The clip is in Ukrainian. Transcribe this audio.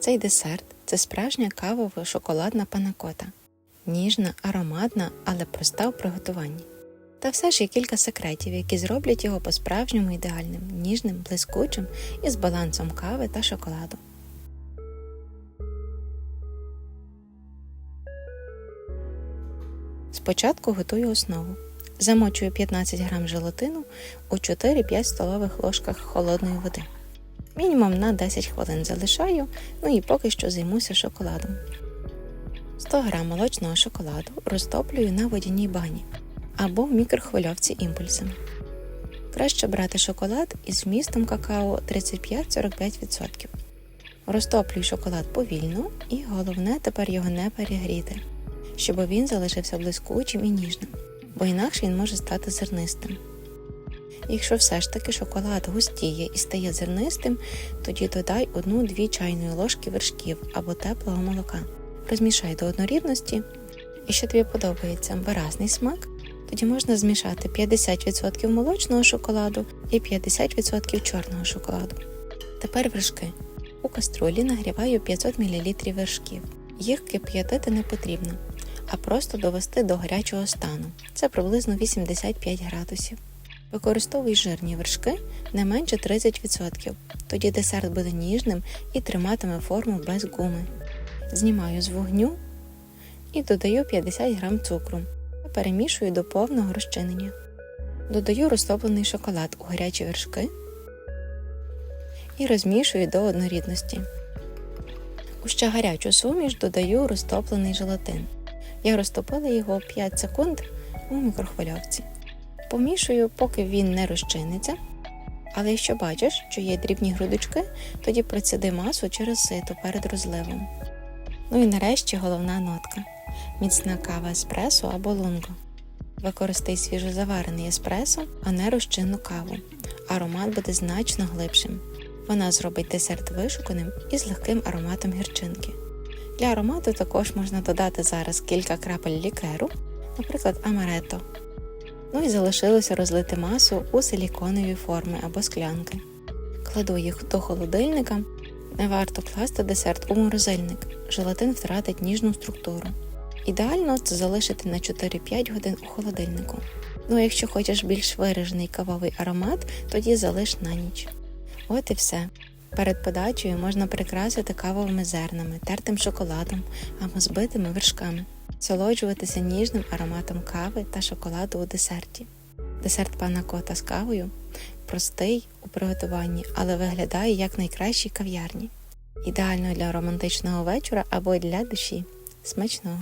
Цей десерт це справжня кавова шоколадна панакота. Ніжна, ароматна, але проста у приготуванні. Та все ж є кілька секретів, які зроблять його по-справжньому ідеальним, ніжним, блискучим і з балансом кави та шоколаду. Спочатку готую основу. Замочую 15 г желатину у 4-5 столових ложках холодної води. Мінімум на 10 хвилин залишаю, ну і поки що займуся шоколадом. 100 г молочного шоколаду розтоплюю на водяній бані або в мікрохвильовці імпульсом. Краще брати шоколад із вмістом какао 35-45%. Розтоплюю шоколад повільно і головне тепер його не перегріти, щоб він залишився блискучим і ніжним, бо інакше він може стати зернистим. Якщо все ж таки шоколад густіє і стає зернистим, тоді додай 1-2 чайної ложки вершків або теплого молока. Розмішай до однорідності. Якщо тобі подобається виразний смак, тоді можна змішати 50% молочного шоколаду і 50% чорного шоколаду. Тепер вершки. У каструлі нагріваю 500 мл вершків. Їх кип'ятити не потрібно, а просто довести до гарячого стану. Це приблизно 85 градусів. Використовуй жирні вершки не менше 30%, тоді десерт буде ніжним і триматиме форму без гуми. Знімаю з вогню і додаю 50 г цукру перемішую до повного розчинення. Додаю розтоплений шоколад у гарячі вершки і розмішую до однорідності. У ще гарячу суміш додаю розтоплений желатин. Я розтопила його 5 секунд у мікрохвильовці. Помішую, поки він не розчиниться. Але якщо бачиш, що є дрібні грудочки, тоді приціди масу через сито перед розливом. Ну і нарешті головна нотка міцна кава еспресо або лунго. Використай свіжозаварений еспресо, а не розчинну каву. Аромат буде значно глибшим. Вона зробить десерт вишуканим і з легким ароматом гірчинки. Для аромату також можна додати зараз кілька крапель лікеру, наприклад, амарето. Ну і залишилося розлити масу у силіконові форми або склянки. Кладу їх до холодильника. Не варто класти десерт у морозильник, желатин втратить ніжну структуру. Ідеально це залишити на 4-5 годин у холодильнику. Ну а якщо хочеш більш виражений кавовий аромат, тоді залиш на ніч. От і все. Перед подачею можна прикрасити кавовими зернами, тертим шоколадом або збитими вершками, солоджуватися ніжним ароматом кави та шоколаду у десерті. Десерт пана кота з кавою простий у приготуванні, але виглядає як найкращій кав'ярні. Ідеально для романтичного вечора або для душі. Смачного!